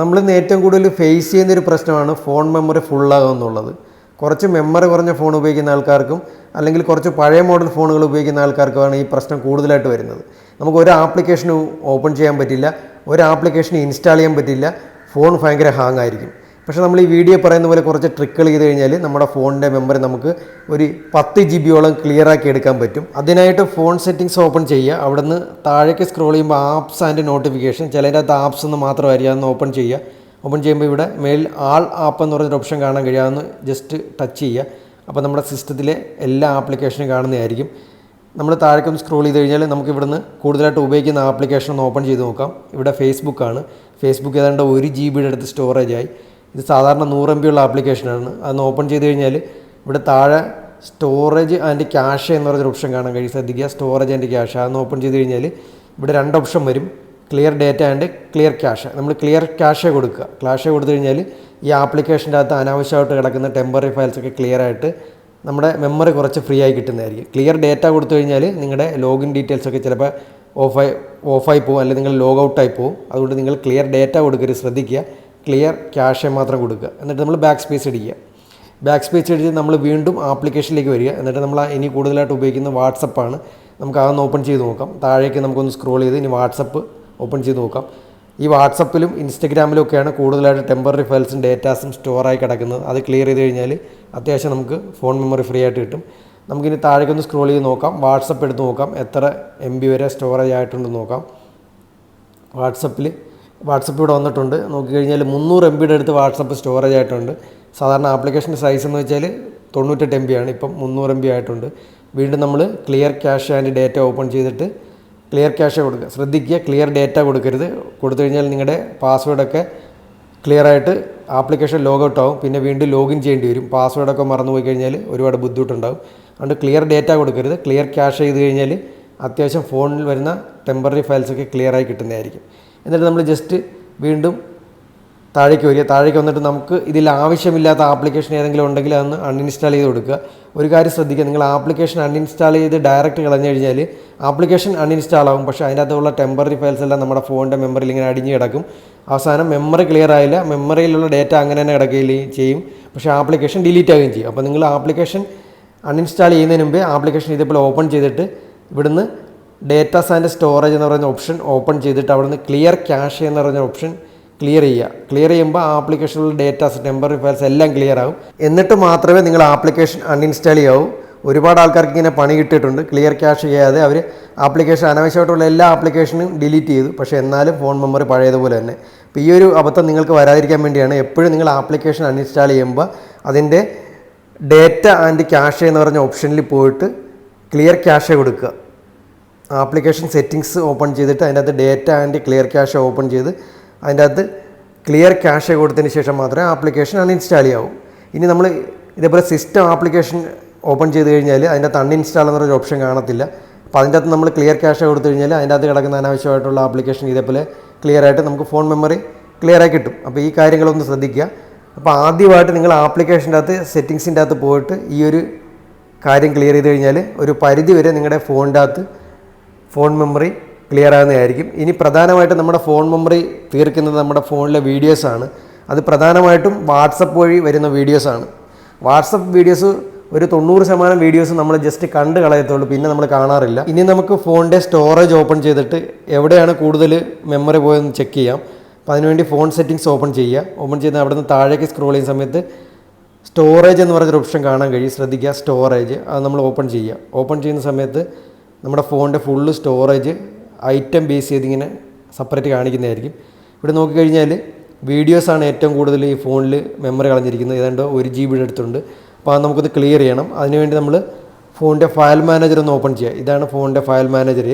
നമ്മളിന്ന് ഏറ്റവും കൂടുതൽ ഫേസ് ചെയ്യുന്ന ഒരു പ്രശ്നമാണ് ഫോൺ മെമ്മറി ഫുള്ളാകുക എന്നുള്ളത്. കുറച്ച് മെമ്മറി കുറഞ്ഞ ഫോൺ ഉപയോഗിക്കുന്ന ആൾക്കാർക്കും അല്ലെങ്കിൽ കുറച്ച് പഴയ മോഡൽ ഫോണുകൾ ഉപയോഗിക്കുന്ന ആൾക്കാർക്കുമാണ് ഈ പ്രശ്നം കൂടുതലായിട്ട് വരുന്നത്. നമുക്ക് ഒരു ആപ്ലിക്കേഷനും ഓപ്പൺ ചെയ്യാൻ പറ്റില്ല ഒരു ആപ്ലിക്കേഷൻ ഇൻസ്റ്റാൾ ചെയ്യാൻ പറ്റില്ല ഫോൺ ഭയങ്കര ഹാങ് ആയിരിക്കും. പക്ഷേ നമ്മൾ ഈ വീഡിയോ പറയുന്ന പോലെ കുറച്ച് ട്രിക്കുകൾ ചെയ്ത് കഴിഞ്ഞാൽ നമ്മുടെ ഫോണിന്റെ മെമ്മറി നമുക്ക് ഒരു പത്ത് ജി ബിയോളം ക്ലിയർ ആക്കി എടുക്കാൻ പറ്റും. അതിനായിട്ട് ഫോൺ സെറ്റിങ്സ് ഓപ്പൺ ചെയ്യുക. അവിടെ നിന്ന് താഴേക്ക് സ്ക്രോൾ ചെയ്യുമ്പോൾ ആപ്സ് ആൻഡ് നോട്ടിഫിക്കേഷൻ ചിലതിന്റെ അകത്ത് ആപ്സ് എന്ന് മാത്രമായിരിക്കും അതൊന്ന് ഓപ്പൺ ചെയ്യുക. ഓപ്പൺ ചെയ്യുമ്പോൾ ഇവിടെ മേൽ ആൾ ആപ്പ് എന്ന് പറഞ്ഞൊരു ഓപ്ഷൻ കാണാൻ കഴിയാമെന്ന് ജസ്റ്റ് ടച്ച് ചെയ്യുക. അപ്പോൾ നമ്മുടെ സിസ്റ്റത്തിലെ എല്ലാ ആപ്ലിക്കേഷനും കാണുന്നതായിരിക്കും. നമ്മൾ താഴേക്കൊന്ന് സ്ക്രോൾ ചെയ്ത് കഴിഞ്ഞാൽ നമുക്ക് ഇവിടുന്ന് കൂടുതലായിട്ട് ഉപയോഗിക്കുന്ന ആപ്ലിക്കേഷൻ ഒന്ന് ഓപ്പൺ ചെയ്ത് നോക്കാം. ഇവിടെ ഫേസ്ബുക്കാണ് ഫേസ്ബുക്ക് ഏതാണ്ട് ഒരു ജി ബിയുടെ അടുത്ത് സ്റ്റോറേജ് ആയി. ഇത് സാധാരണ നൂറ് എം ഉള്ള ആപ്ലിക്കേഷനാണ്. അതൊന്ന് ഓപ്പൺ ചെയ്ത് കഴിഞ്ഞാൽ ഇവിടെ താഴെ സ്റ്റോറേജ് ആൻഡ് ക്യാഷ് എന്ന് പറഞ്ഞൊരു ഓപ്ഷൻ കാണാൻ കഴിയും ശ്രദ്ധിക്കുക സ്റ്റോറേജ് ആൻഡ് ക്യാഷ്. അതൊന്ന് ഓപ്പൺ ചെയ്ത് കഴിഞ്ഞാൽ ഇവിടെ രണ്ട് ഓപ്ഷൻ വരും. Clear data and clear cache. നമ്മൾ ക്ലിയർ ക്യാഷേ കൊടുക്കുക. ക്യാഷേ കൊടുത്തു കഴിഞ്ഞാൽ ഈ ആപ്ലിക്കേഷന്റെ അകത്ത് അനാവശ്യമായിട്ട് കിടക്കുന്ന ടെമ്പററി ഫയൽസൊക്കെ ക്ലിയർ ആയിട്ട് നമ്മുടെ മെമ്മറി കുറച്ച് ഫ്രീ ആയി കിട്ടുന്നതായിരിക്കും. ക്ലിയർ ഡേറ്റ കൊടുത്തു കഴിഞ്ഞാൽ നിങ്ങളുടെ ലോഗിൻ ഡീറ്റെയിൽസ് ഒക്കെ ചിലപ്പോൾ ഓഫായി ഓഫായി പോകും അല്ലെങ്കിൽ നിങ്ങൾ ലോഗ് ഔട്ടായി പോകും അതുകൊണ്ട് നിങ്ങൾ ക്ലിയർ ഡേറ്റ കൊടുക്കരുത്. ശ്രദ്ധിക്കുക. ക്ലിയർ ക്യാഷെ മാത്രം കൊടുക്കുക. എന്നിട്ട് നമ്മൾ ബാക്ക് സ്പേസ് അടിക്കുക ബാക്ക് സ്പേസ് അടിച്ച് നമ്മൾ വീണ്ടും ആപ്ലിക്കേഷനിലേക്ക് വരിക. എന്നിട്ട് നമ്മൾ ഇനി കൂടുതലായിട്ട് ഉപയോഗിക്കുന്ന വാട്സപ്പാണ് നമുക്ക് അതൊന്ന് ഓപ്പൺ ചെയ്ത് നോക്കാം. താഴേക്ക് നമുക്കൊന്ന് സ്ക്രോൾ ചെയ്ത് ഇനി വാട്സപ്പ് ഓപ്പൺ ചെയ്ത് നോക്കാം. ഈ വാട്സപ്പിലും ഇൻസ്റ്റഗ്രാമിലും ഒക്കെയാണ് കൂടുതലായിട്ട് ടെമ്പററി ഫയൽസും ഡേറ്റാസും സ്റ്റോറായി കിടക്കുന്നത്. അത് ക്ലിയർ ചെയ്ത് കഴിഞ്ഞാൽ അത്യാവശ്യം നമുക്ക് ഫോൺ മെമ്മറി ഫ്രീ ആയിട്ട് കിട്ടും. നമുക്കിനി താഴേക്കൊന്ന് സ്ക്രോൾ ചെയ്ത് നോക്കാം. വാട്സപ്പ് എടുത്ത് നോക്കാം. എത്ര എം ബി വരെ സ്റ്റോറേജ് ആയിട്ടുണ്ടെന്ന് നോക്കാം. വാട്സപ്പിൽ വാട്സപ്പ് ഇവിടെ വന്നിട്ടുണ്ട്. നോക്കിക്കഴിഞ്ഞാൽ മുന്നൂറ് എം ബിയുടെ അടുത്ത് വാട്സപ്പ് സ്റ്റോറേജ് ആയിട്ടുണ്ട്. സാധാരണ ആപ്ലിക്കേഷന്റെ സൈസ് എന്ന് വെച്ചാൽ തൊണ്ണൂറ്റെട്ട് എം ബി ആണ്. ഇപ്പം മുന്നൂറ് എം ബി ആയിട്ടുണ്ട്. വീണ്ടും നമ്മൾ clear cache and data open ചെയ്തിട്ട് ക്ലിയർ ക്യാഷ് കൊടുക്കുക. ശ്രദ്ധിക്കുക ക്ലിയർ ഡേറ്റ കൊടുക്കരുത്. കൊടുത്തു കഴിഞ്ഞാൽ നിങ്ങളുടെ പാസ്വേഡൊക്കെ ക്ലിയർ ആയിട്ട് ആപ്ലിക്കേഷൻ ലോഗൗട്ട് ആവും. പിന്നെ വീണ്ടും ലോഗിൻ ചെയ്യേണ്ടി വരും. പാസ്വേഡൊക്കെ മറന്നു പോയി കഴിഞ്ഞാൽ ഒരുപാട് ബുദ്ധിമുട്ടുണ്ടാവും. അതുകൊണ്ട് ക്ലിയർ ഡേറ്റ കൊടുക്കരുത്. ക്ലിയർ ക്യാഷ് ചെയ്ത് കഴിഞ്ഞാൽ അത്യാവശ്യം ഫോണിൽ വരുന്ന ടെമ്പററി ഫയൽസൊക്കെ ക്ലിയർ ആയി കിട്ടുന്നതായിരിക്കും. എന്നിട്ട് നമ്മൾ ജസ്റ്റ് വീണ്ടും താഴേക്ക് വരിക. താഴേക്ക് വന്നിട്ട് നമുക്ക് ഇതിൽ ആവശ്യമില്ലാത്ത ആപ്ലിക്കേഷൻ ഏതെങ്കിലും ഉണ്ടെങ്കിൽ അതൊന്ന് അൺഇൻസ്റ്റാൾ ചെയ്ത് കൊടുക്കുക. ഒരു കാര്യം ശ്രദ്ധിക്കുക. നിങ്ങൾ ആപ്ലിക്കേഷൻ അൺഇൻസ്റ്റാൾ ചെയ്ത് ഡയറക്റ്റ് കളഞ്ഞു കഴിഞ്ഞാൽ ആപ്ലിക്കേഷൻ അൺഇൻസ്റ്റാൾ ആകും പക്ഷേ അതിന്റെ അകത്തുള്ള ടെമ്പററി ഫയൽസ് എല്ലാം നമ്മുടെ ഫോണിന്റെ മെമ്മറിയിൽ ഇങ്ങനെ അടിഞ്ഞ് കിടക്കും. അവസാനം മെമ്മറി ക്ലിയർ ആയില്ല. മെമ്മറിയിലുള്ള ഡേറ്റ അങ്ങനെ തന്നെ കിടക്കുകയും ചെയ്യും. പക്ഷേ ആപ്ലിക്കേഷൻ ഡിലീറ്റ് ആവുകയും ചെയ്യും. അപ്പോൾ നിങ്ങൾ ആപ്ലിക്കേഷൻ അൺഇൻസ്റ്റാൾ ചെയ്യുന്നതിന് മുമ്പേ ആപ്ലിക്കേഷൻ ഇതേപോലെ ഓപ്പൺ ചെയ്തിട്ട് ഇവിടുന്ന് ഡേറ്റാസ് ആൻഡ് സ്റ്റോറേജ് എന്ന് പറയുന്ന ഓപ്ഷൻ ഓപ്പൺ ചെയ്തിട്ട് അവിടുന്ന് ക്ലിയർ ക്യാഷ് എന്ന് പറയുന്ന ഓപ്ഷൻ ക്ലിയർ ചെയ്യുക. ക്ലിയർ ചെയ്യുമ്പോൾ ആപ്ലിക്കേഷനിലുള്ള ഡേറ്റാസ് ടെമ്പററി ഫയൽസ് എല്ലാം ക്ലിയർ ആവും. എന്നിട്ട് മാത്രമേ നിങ്ങൾ ആപ്ലിക്കേഷൻ അൺഇൻസ്റ്റാൾ ചെയ്യാവൂ. ഒരുപാട് ആൾക്കാർക്ക് ഇങ്ങനെ പണി കിട്ടിയിട്ടുണ്ട്. ക്ലിയർ ക്യാഷ് ചെയ്യാതെ അവർ ആപ്ലിക്കേഷൻ അനാവശ്യമായിട്ടുള്ള എല്ലാ ആപ്ലിക്കേഷനും ഡിലീറ്റ് ചെയ്തു. പക്ഷേ എന്നാലും ഫോൺ മെമ്മറി പഴയതുപോലെ തന്നെ. അപ്പോൾ ഈ ഒരു അബദ്ധം നിങ്ങൾക്ക് വരാതിരിക്കാൻ വേണ്ടിയാണ് എപ്പോഴും നിങ്ങൾ ആപ്ലിക്കേഷൻ അൺഇൻസ്റ്റാൾ ചെയ്യുമ്പോൾ അതിന്റെ ഡേറ്റ ആൻഡ് ക്യാഷ് എന്ന് പറഞ്ഞ ഓപ്ഷനിൽ പോയിട്ട് ക്ലിയർ ക്യാഷ് കൊടുക്കുക. ആപ്ലിക്കേഷൻ സെറ്റിങ്സ് ഓപ്പൺ ചെയ്തിട്ട് അതിന്റെ അകത്ത് data and clear cache open ചെയ്ത് അതിന്റെ അകത്ത് ക്ലിയർ ക്യാഷ് കൊടുത്തതിന് ശേഷം മാത്രമേ ആപ്ലിക്കേഷൻ അൺഇൻസ്റ്റാൾ ചെയ്യാവൂ. ഇനി നമ്മൾ ഇതേപോലെ സിസ്റ്റം ആപ്ലിക്കേഷൻ ഓപ്പൺ ചെയ്ത് കഴിഞ്ഞാൽ അതിന്റെ അകത്ത് അൺഇൻസ്റ്റാൾ എന്നൊരു ഓപ്ഷൻ കാണത്തില്ല. അപ്പോൾ അതിന്റെ അകത്ത് നമ്മൾ ക്ലിയർ ക്യാഷ് കൊടുത്തു കഴിഞ്ഞാൽ അതിന്റെ അകത്ത് കിടക്കുന്ന അനാവശ്യമായിട്ടുള്ള ആപ്ലിക്കേഷൻ ഇതേപോലെ ക്ലിയർ ആയിട്ട് നമുക്ക് ഫോൺ മെമ്മറി ക്ലിയർ ആയി കിട്ടും. അപ്പോൾ ഈ കാര്യങ്ങളൊന്ന് ശ്രദ്ധിക്കുക. അപ്പോൾ ആദ്യമായിട്ട് നിങ്ങൾ ആപ്ലിക്കേഷന്റെ അകത്ത് സെറ്റിങ്സിന്റെ അകത്ത് പോയിട്ട് ഈ ഒരു കാര്യം ക്ലിയർ ചെയ്ത് കഴിഞ്ഞാൽ ഒരു പരിധി വരെ നിങ്ങളുടെ ഫോണിന്റെ അകത്ത് ഫോൺ മെമ്മറി ക്ലിയർ ആകുന്നതായിരിക്കും. ഇനി പ്രധാനമായിട്ടും നമ്മുടെ ഫോൺ മെമ്മറി തീർക്കുന്നത് നമ്മുടെ ഫോണിലെ വീഡിയോസ് ആണ്. അത് പ്രധാനമായിട്ടും വാട്സപ്പ് വഴി വരുന്ന വീഡിയോസ് ആണ്. വാട്സപ്പ് വീഡിയോസ് ഒരു തൊണ്ണൂറ് ശതമാനം വീഡിയോസ് നമ്മൾ ജസ്റ്റ് കണ്ട് കളയത്തുള്ളൂ. പിന്നെ നമ്മൾ കാണാറില്ല. ഇനി നമുക്ക് ഫോണിന്റെ സ്റ്റോറേജ് ഓപ്പൺ ചെയ്തിട്ട് എവിടെയാണ് കൂടുതൽ മെമ്മറി പോയതെന്ന് ചെക്ക് ചെയ്യാം. അപ്പോൾ അതിനുവേണ്ടി ഫോൺ സെറ്റിങ്സ് ഓപ്പൺ ചെയ്യുക. ഓപ്പൺ ചെയ്ത് അവിടെ നിന്ന് താഴേക്ക് സ്ക്രോൾ ചെയ്യുന്ന സമയത്ത് സ്റ്റോറേജ് എന്ന് പറഞ്ഞൊരു ഓപ്ഷൻ കാണാൻ കഴിയും. ശ്രദ്ധിക്കുക സ്റ്റോറേജ് അത് നമ്മൾ ഓപ്പൺ ചെയ്യുക. ഓപ്പൺ ചെയ്യുന്ന സമയത്ത് നമ്മുടെ ഫോണിന്റെ ഫുള്ള് സ്റ്റോറേജ് ഐറ്റം ബേസ് ചെയ്തിങ്ങനെ സെപ്പറേറ്റ് കാണിക്കുന്നതായിരിക്കും. ഇവിടെ നോക്കിക്കഴിഞ്ഞാൽ വീഡിയോസാണ് ഏറ്റവും കൂടുതൽ ഈ ഫോണിൽ മെമ്മറി കളഞ്ഞിരിക്കുന്നത്. ഏതാണ്ട് ഒരു ജി ബിയുടെ അടുത്തുണ്ട്. അപ്പോൾ അത് നമുക്കത് ക്ലിയർ ചെയ്യണം. അതിനുവേണ്ടി നമ്മൾ ഫോണിന്റെ ഫയൽ മാനേജർ ഒന്ന് ഓപ്പൺ ചെയ്യുക. ഇതാണ് ഫോണിന്റെ ഫയൽ മാനേജർ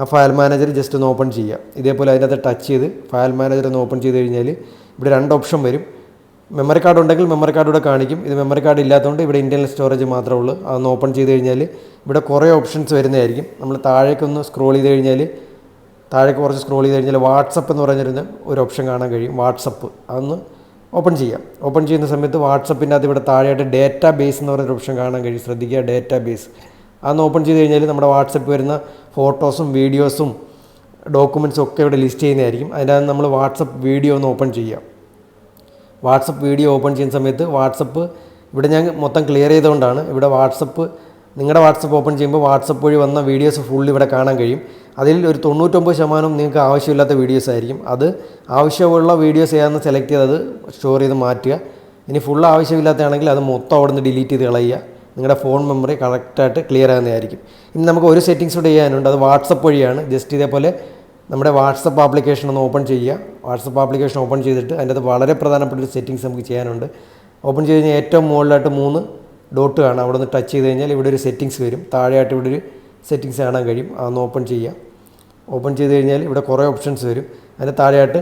ആ ഫയൽ മാനേജർ ജസ്റ്റ് ഒന്ന് ഓപ്പൺ ചെയ്യുക. ഇതേപോലെ അതിനകത്ത് ടച്ച് ചെയ്ത് ഫയൽ മാനേജർ ഒന്ന് ഓപ്പൺ ചെയ്ത് കഴിഞ്ഞാൽ ഇവിടെ രണ്ട് ഓപ്ഷൻ വരും. മെമ്മറി കാർഡ് ഉണ്ടെങ്കിൽ മെമ്മറി കാർഡ് ഇവിടെ കാണിക്കും. ഇത് മെമ്മറി കാർഡ് ഇല്ലാത്തതുകൊണ്ട് ഇവിടെ ഇന്റർണൽ സ്റ്റോറേജ് മാത്രമേ ഉള്ളൂ. അതൊന്ന് ഓപ്പൺ ചെയ്ത് കഴിഞ്ഞാൽ ഇവിടെ കുറേ ഓപ്ഷൻസ് വരുന്നതായിരിക്കും. നമ്മൾ താഴേക്കൊന്ന് സ്ക്രോൾ ചെയ്ത് കഴിഞ്ഞാൽ താഴേക്ക് കുറച്ച് സ്ക്രോൾ ചെയ്ത് കഴിഞ്ഞാൽ വാട്സപ്പ് എന്ന് പറഞ്ഞിരുന്ന ഒരു ഓപ്ഷൻ കാണാൻ കഴിയും. വാട്സപ്പ് അതൊന്ന് ഓപ്പൺ ചെയ്യാം. ഓപ്പൺ ചെയ്യുന്ന സമയത്ത് വാട്സപ്പിന്റെ അത് ഇവിടെ താഴെയായിട്ട് ഡേറ്റാ ബേസ് എന്ന് പറഞ്ഞൊരു ഓപ്ഷൻ കാണാൻ കഴിയും. ശ്രദ്ധിക്കുക ഡേറ്റാ ബേസ് അതൊന്ന് ഓപ്പൺ ചെയ്ത് കഴിഞ്ഞാൽ നമ്മുടെ വാട്സപ്പ് വരുന്ന ഫോട്ടോസും വീഡിയോസും ഡോക്യുമെൻസും ഒക്കെ ഇവിടെ ലിസ്റ്റ് ചെയ്യുന്നതായിരിക്കും. അതിനകത്ത് നമ്മൾ വാട്സപ്പ് വീഡിയോ ഒന്ന് ഓപ്പൺ ചെയ്യാം. വാട്സപ്പ് വീഡിയോ ഓപ്പൺ ചെയ്യുന്ന സമയത്ത് വാട്സപ്പ് ഇവിടെ ഞാൻ മൊത്തം ക്ലിയർ ചെയ്തുകൊണ്ടാണ് ഇവിടെ വാട്സപ്പ് നിങ്ങളുടെ വാട്സപ്പ് ഓപ്പൺ ചെയ്യുമ്പോൾ വാട്സപ്പ് വഴി വന്ന വീഡിയോസ് ഫുൾ ഇവിടെ കാണാൻ കഴിയും. അതിൽ ഒരു തൊണ്ണൂറ്റൊമ്പത് ശതമാനം നിങ്ങൾക്ക് ആവശ്യമില്ലാത്ത വീഡിയോസ് ആയിരിക്കും. അത് ആവശ്യമുള്ള വീഡിയോസ് ഏതാണെന്ന് സെലക്ട് ചെയ്ത് അത് സ്റ്റോർ ചെയ്ത് മാറ്റുക. ഇനി ഫുൾ ആവശ്യമില്ലാത്തതാണെങ്കിൽ അത് മൊത്തം അവിടെ നിന്ന് ഡിലീറ്റ് ചെയ്ത് കളയുക. നിങ്ങളുടെ ഫോൺ മെമ്മറി കറക്റ്റായിട്ട് ക്ലിയർ ആകുന്നതായിരിക്കും. ഇനി നമുക്ക് ഒരു സെറ്റിങ്സ് കൂടെ ചെയ്യാനുണ്ട്. അത് വാട്സപ്പ് വഴിയാണ്. ജസ്റ്റ് ഇതേപോലെ നമ്മുടെ വാട്സപ്പ് ആപ്ലിക്കേഷൻ ഒന്ന് ഓപ്പൺ ചെയ്യുക. വാട്സപ്പ് ആപ്ലിക്കേഷൻ ഓപ്പൺ ചെയ്തിട്ട് അതിന്റെ അകത്ത് വളരെ പ്രധാനപ്പെട്ട ഒരു സെറ്റിങ്സ് നമുക്ക് ചെയ്യാനുണ്ട്. ഓപ്പൺ ചെയ്ത് കഴിഞ്ഞാൽ ഏറ്റവും മുകളിലായിട്ട് മൂന്ന് ഡോട്ട് കാണാം. അവിടെ നിന്ന് ടച്ച് ചെയ്ത് കഴിഞ്ഞാൽ ഇവിടെ ഒരു സെറ്റിങ്സ് വരും. താഴെയായിട്ട് ഇവിടെ ഒരു സെറ്റിങ്സ് കാണാൻ കഴിയും. അതൊന്ന് ഓപ്പൺ ചെയ്യാം. ഓപ്പൺ ചെയ്ത് കഴിഞ്ഞാൽ ഇവിടെ കുറേ ഓപ്ഷൻസ് വരും. അതിന്റെ താഴെയായിട്ട്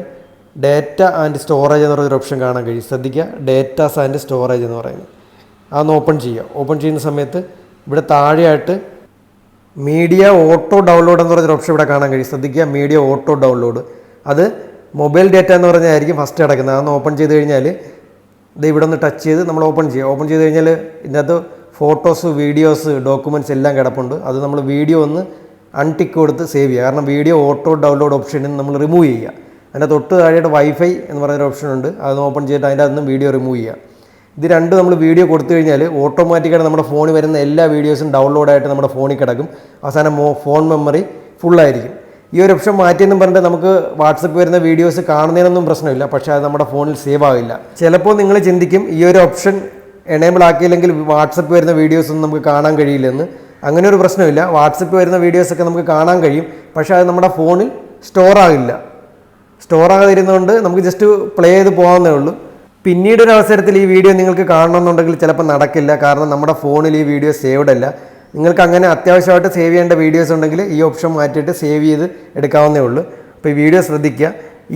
ഡേറ്റ ആൻഡ് സ്റ്റോറേജ് എന്ന് പറയുന്നൊരു ഓപ്ഷൻ കാണാൻ കഴിയും. ശ്രദ്ധിക്കുക ഡേറ്റാസ് ആൻഡ് സ്റ്റോറേജ് എന്ന് പറയുന്നത്. അതൊന്ന് ഓപ്പൺ ചെയ്യുക. ഓപ്പൺ ചെയ്യുന്ന സമയത്ത് ഇവിടെ താഴെയായിട്ട് മീഡിയ ഓട്ടോ ഡൗൺലോഡ് എന്ന് പറയുന്നൊരു ഓപ്ഷൻ ഇവിടെ കാണാൻ കഴിയും. ശ്രദ്ധിക്കുക മീഡിയ ഓട്ടോ ഡൗൺലോഡ് അത് മൊബൈൽ ഡേറ്റ എന്ന് പറഞ്ഞായിരിക്കും ഫസ്റ്റ് കിടക്കുന്നത്. അതൊന്ന് ഓപ്പൺ ചെയ്ത് കഴിഞ്ഞാൽ ഇത് ഇവിടെ ഒന്ന് ടച്ച് ചെയ്ത് നമ്മൾ ഓപ്പൺ ചെയ്യുക ഓപ്പൺ ചെയ്ത് കഴിഞ്ഞാൽ ഇതിനകത്ത് ഫോട്ടോസ് വീഡിയോസ് ഡോക്യുമെന്റ്സ് എല്ലാം കിടപ്പുണ്ട്. അത് നമ്മൾ വീഡിയോ ഒന്ന് അൺടിക്ക് കൊടുത്ത് സേവ് ചെയ്യുക കാരണം വീഡിയോ ഓട്ടോ ഡൗൺലോഡ് ഓപ്ഷനിൽ നമ്മൾ റിമൂവ് ചെയ്യുക. അതിന്റെ തൊട്ട് താഴെയായിട്ട് വൈഫൈ എന്ന് പറയുന്നൊരു ഓപ്ഷൻ ഉണ്ട്. അത് ഓപ്പൺ ചെയ്തിട്ട് അതിന്റെ അകത്ത് വീഡിയോ റിമൂവ് ചെയ്യുക. ഇത് രണ്ട് നമ്മൾ വീഡിയോ കൊടുത്തു കഴിഞ്ഞാൽ ഓട്ടോമാറ്റിക്കായിട്ട് നമ്മുടെ ഫോണിൽ വരുന്ന എല്ലാ വീഡിയോസും ഡൗൺലോഡായിട്ട് നമ്മുടെ ഫോണിൽ കിടക്കും. അവസാനം ഫോൺ മെമ്മറി ഫുള്ളായിരിക്കും ഈ ഒരു ഓപ്ഷൻ മാറ്റിയെന്നും പറഞ്ഞിട്ട് നമുക്ക് വാട്സപ്പ് വരുന്ന വീഡിയോസ് കാണുന്നതിനൊന്നും പ്രശ്നമില്ല. പക്ഷേ അത് നമ്മുടെ ഫോണിൽ സേവ് ആവില്ല. ചിലപ്പോൾ നിങ്ങൾ ചിന്തിക്കും ഈ ഒരു ഓപ്ഷൻ എണേബിൾ ആക്കിയില്ലെങ്കിൽ വാട്സപ്പ് വരുന്ന വീഡിയോസ് ഒന്നും നമുക്ക് കാണാൻ കഴിയില്ലെന്ന്. അങ്ങനെ ഒരു പ്രശ്നമില്ല. വാട്സപ്പ് വരുന്ന വീഡിയോസൊക്കെ നമുക്ക് കാണാൻ കഴിയും. പക്ഷേ അത് നമ്മുടെ ഫോണിൽ സ്റ്റോർ ആകില്ല സ്റ്റോർ ആകാതിരുന്നതുകൊണ്ട് നമുക്ക് ജസ്റ്റ് പ്ലേ ചെയ്ത് പോകാവുന്നേ ഉള്ളൂ. പിന്നീട് ഒരു അവസരത്തിൽ ഈ വീഡിയോ നിങ്ങൾക്ക് കാണണമെന്നുണ്ടെങ്കിൽ ചിലപ്പോൾ നടക്കില്ല. കാരണം നമ്മുടെ ഫോണിൽ ഈ വീഡിയോ സേവ്ഡ് അല്ല. നിങ്ങൾക്ക് അങ്ങനെ അത്യാവശ്യമായിട്ട് സേവ് ചെയ്യേണ്ട വീഡിയോസ് ഉണ്ടെങ്കിൽ ഈ ഓപ്ഷൻ മാറ്റിയിട്ട് സേവ് ചെയ്ത് എടുക്കാവുന്നേ ഉള്ളൂ. അപ്പോൾ ഈ വീഡിയോ ശ്രദ്ധിക്കുക.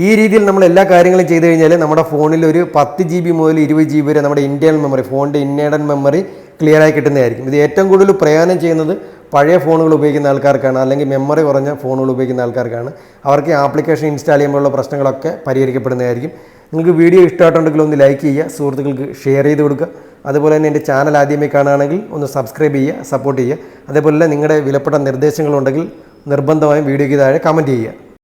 ഈ രീതിയിൽ നമ്മൾ എല്ലാ കാര്യങ്ങളും ചെയ്തു കഴിഞ്ഞാൽ നമ്മുടെ ഫോണിൽ ഒരു പത്ത് ജി ബി മുതൽ ഇരുപത് ജി ബി വരെ നമ്മുടെ ഇന്റേണൽ മെമ്മറി ഫോണിന്റെ ഇന്നേഡൻ മെമ്മറി ക്ലിയർ ആയി കിട്ടുന്നതായിരിക്കും. ഇത് ഏറ്റവും കൂടുതൽ പ്രയോജനം ചെയ്യുന്നത് പഴയ ഫോണുകൾ ഉപയോഗിക്കുന്ന ആൾക്കാർക്കാണ് അല്ലെങ്കിൽ മെമ്മറി കുറഞ്ഞ ഫോണുകൾ ഉപയോഗിക്കുന്ന ആൾക്കാർക്കാണ്. അവർക്ക് ആപ്ലിക്കേഷൻ ഇൻസ്റ്റാൾ ചെയ്യുമ്പോഴുള്ള പ്രശ്നങ്ങളൊക്കെ പരിഹരിക്കപ്പെടുന്നതായിരിക്കും. നിങ്ങൾക്ക് വീഡിയോ ഇഷ്ടമായിട്ടുണ്ടെങ്കിൽ ഒന്ന് ലൈക്ക് ചെയ്യുക സുഹൃത്തുക്കൾക്ക് ഷെയർ ചെയ്ത് കൊടുക്കുക. അതുപോലെ തന്നെ എന്റെ ചാനൽ ആദ്യമേ കാണുകയാണെങ്കിൽ ഒന്ന് സബ്സ്ക്രൈബ് ചെയ്യുക സപ്പോർട്ട് ചെയ്യുക. അതേപോലെ നിങ്ങളുടെ വിലപ്പെട്ട നിർദ്ദേശങ്ങളുണ്ടെങ്കിൽ നിർബന്ധമായും വീഡിയോയ്ക്ക് താഴെ കമന്റ് ചെയ്യുക.